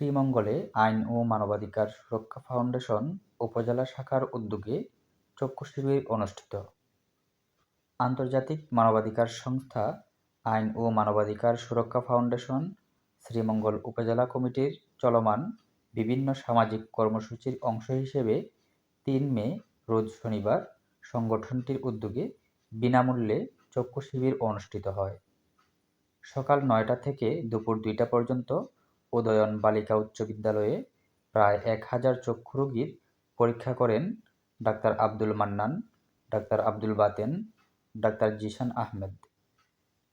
শ্রীমঙ্গলে আইন ও মানবাধিকার সুরক্ষা ফাউন্ডেশন উপজেলা শাখার উদ্যোগে চক্ষু শিবির অনুষ্ঠিত। আন্তর্জাতিক মানবাধিকার সংস্থা, আইন ও মানবাধিকার সুরক্ষা ফাউন্ডেশন, শ্রীমঙ্গল উপজেলা কমিটির চলমান বিভিন্ন সামাজিক কর্মসূচির অংশ হিসেবে তিন মে, রোজ শনিবার, সংগঠনটির উদ্যোগে বিনামূল্যে চক্ষু শিবির অনুষ্ঠিত হয়। সকাল নয়টা থেকে দুপুর দুইটা পর্যন্ত উদয়ন বালিকা উচ্চ বিদ্যালয়ে প্রায় এক হাজার চক্ষু রোগীর পরীক্ষা করেন doctor Abdul Mannan, doctor Abdul Baten, doctor Zeeshan Ahmed.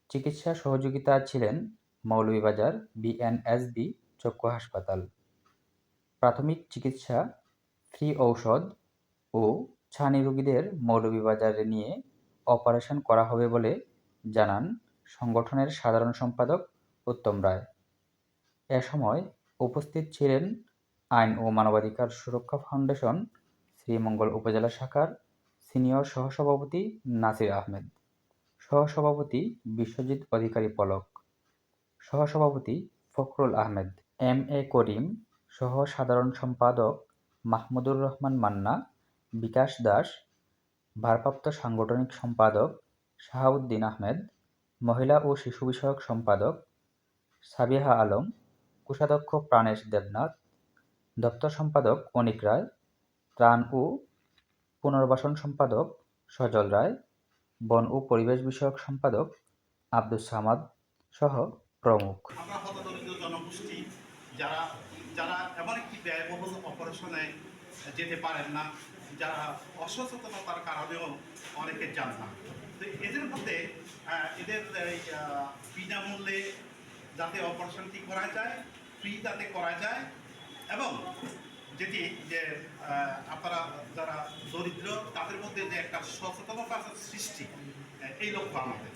চিকিৎসা সহযোগিতা ছিলেন মৌলভীবাজার বিএনএসবি চক্ষু হাসপাতাল। প্রাথমিক চিকিৎসা, ফ্রি ঔষধ ও ছানি রোগীদের মৌলভীবাজারে নিয়ে অপারেশন করা হবে বলে জানান সংগঠনের সাধারণ সম্পাদক উত্তম রায়। এ সময় উপস্থিত ছিলেন আইন ও মানবাধিকার সুরক্ষা ফাউন্ডেশন, শ্রীমঙ্গল উপজেলা শাখার সিনিয়র সহসভাপতি নাসির আহমেদ, সহসভাপতি বিশ্বজিৎ অধিকারী পলক, সহসভাপতি ফখরুল আহমেদ, এম এ করিম, সহ সাধারণ সম্পাদক মাহমুদুর রহমান মান্না, বিকাশ দাস, ভারপ্রাপ্ত সাংগঠনিক সম্পাদক শাহাবুদ্দিন আহমেদ, মহিলা ও শিশু বিষয়ক সম্পাদক সাবিহা আলম কোষাধ্যক্ষ প্রাণেশ দেবনাথ, দপ্তর সম্পাদক অনিক রায়, ত্রাণ ও পুনর্বাসন সম্পাদক সজল রায়, বন ও পরিবেশ বিষয়ক সম্পাদক আব্দুস সামাদ সহ প্রমুখ। যারা যারা এমন একটি ব্যয়বহুল অপারেশনে যেতে পারেন না, যারা অসচেতনতার কারণেও অনেকে যান না। তো এদের মধ্যে এদের বিনামূল্যে যাতে অপারেশনটি করা যায় ফ্রি যাতে করা যায়, এবং যেটি যে আপনারা যারা দরিদ্র, তাদের মধ্যে যে একটা সচেতনতা সৃষ্টি এই লক্ষ্য আমাদের।